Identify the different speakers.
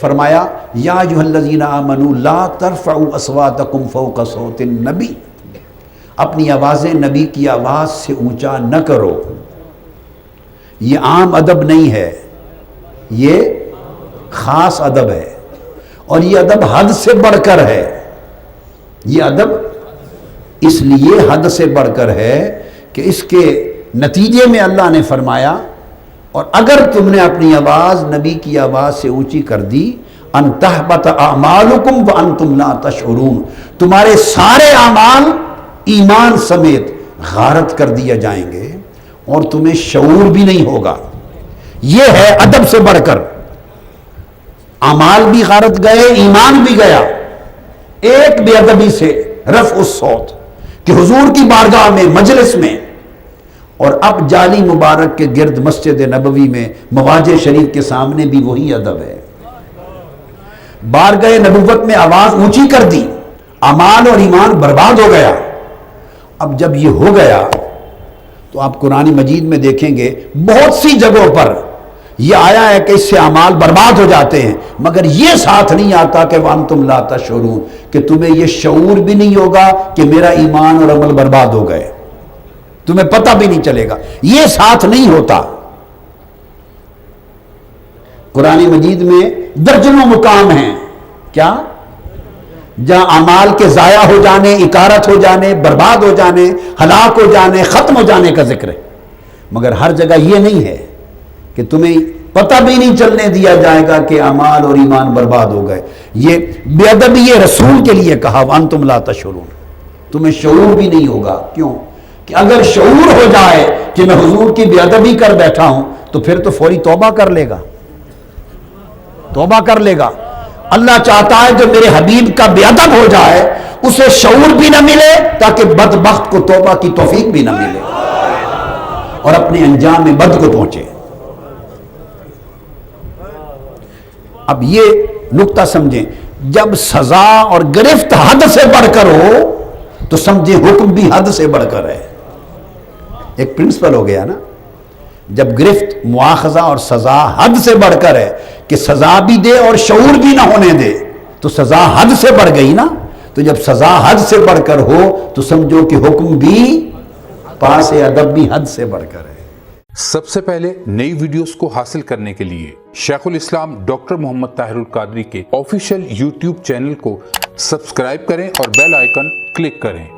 Speaker 1: فرمایا، یا ایھا الذین آمنوا، لا ترفعوا اصواتکم فوق صوت النبی۔ اپنی آوازیں نبی کی آواز سے اونچا نہ کرو۔ یہ عام ادب نہیں ہے، یہ خاص ادب ہے۔ اور یہ ادب حد سے بڑھ کر ہے۔ یہ ادب اس لیے حد سے بڑھ کر ہے کہ اس کے نتیجے میں اللہ نے فرمایا اور اگر تم نے اپنی آواز نبی کی آواز سے اونچی کر دی، ان اعمالکم وانتم لا تشعرون، تمہارے سارے اعمال ایمان سمیت غارت کر دیا جائیں گے اور تمہیں شعور بھی نہیں ہوگا۔ یہ ہے ادب سے بڑھ کر۔ اعمال بھی غارت گئے، ایمان بھی گیا۔ ایک بے ادبی سے رفع الصوت کہ حضور کی بارگاہ میں، مجلس میں اور اب جالی مبارک کے گرد مسجد نبوی میں مواجہ شریف کے سامنے بھی وہی ادب ہے۔ بارگاہ نبوت میں آواز اونچی کر دی امان اور ایمان برباد ہو گیا۔ اب جب یہ ہو گیا، تو آپ قرآن مجید میں دیکھیں گے بہت سی جگہوں پر یہ آیا ہے کہ اس سے اعمال برباد ہو جاتے ہیں۔ مگر یہ ساتھ نہیں آتا کہ وان تم لاتا شروع کہ تمہیں یہ شعور بھی نہیں ہوگا کہ میرا ایمان اور عمل برباد ہو گئے۔ تمہیں پتہ بھی نہیں چلے گا۔ یہ ساتھ نہیں ہوتا۔ قرآن مجید میں درجنوں مقام ہیں۔ کیا؟ جہاں اعمال کے ضائع ہو جانے، اکارت ہو جانے، برباد ہو جانے، ہلاک ہو جانے، ختم ہو جانے کا ذکر ہے۔ مگر ہر جگہ یہ نہیں ہے کہ تمہیں پتہ بھی نہیں چلنے دیا جائے گا کہ اعمال اور ایمان برباد ہو گئے۔ یہ بے ادبی رسول کے لیے کہا وان تم لا تشعرون۔ تمہیں شعور بھی نہیں ہوگا۔ کیوں؟ کہ اگر شعور ہو جائے کہ میں حضور کی بے ادبی کر بیٹھا ہوں، تو پھر تو فوری توبہ کر لے گا۔ توبہ کر لے گا۔ اللہ چاہتا ہے جو میرے حبیب کا بے ادب ہو جائے، اسے شعور بھی نہ ملے، تاکہ بدبخت کو توبہ کی توفیق بھی نہ ملے۔ اور اپنے انجام میں بد کو پہنچے۔ اب یہ نقطہ سمجھیں، جب سزا اور گرفت حد سے بڑھ کر ہو، تو سمجھیں حکم بھی حد سے بڑھ کر ہے۔ ایک پرنسپل ہو گیا نا، جب گرفت مواخذہ اور سزا حد سے بڑھ کر ہے کہ سزا بھی دے اور شعور بھی نہ ہونے دے، تو سزا حد سے بڑھ گئی نا۔ تو جب سزا حد سے بڑھ کر ہو، تو سمجھو کہ حکم بھی پاس ادب بھی حد سے بڑھ کر ہے۔
Speaker 2: سب سے پہلے نئی ویڈیوز کو حاصل کرنے کے لیے شیخ الاسلام ڈاکٹر محمد طاہر القادری کے آفیشیل یوٹیوب چینل کو سبسکرائب کریں اور بیل آئیکن کلک کریں۔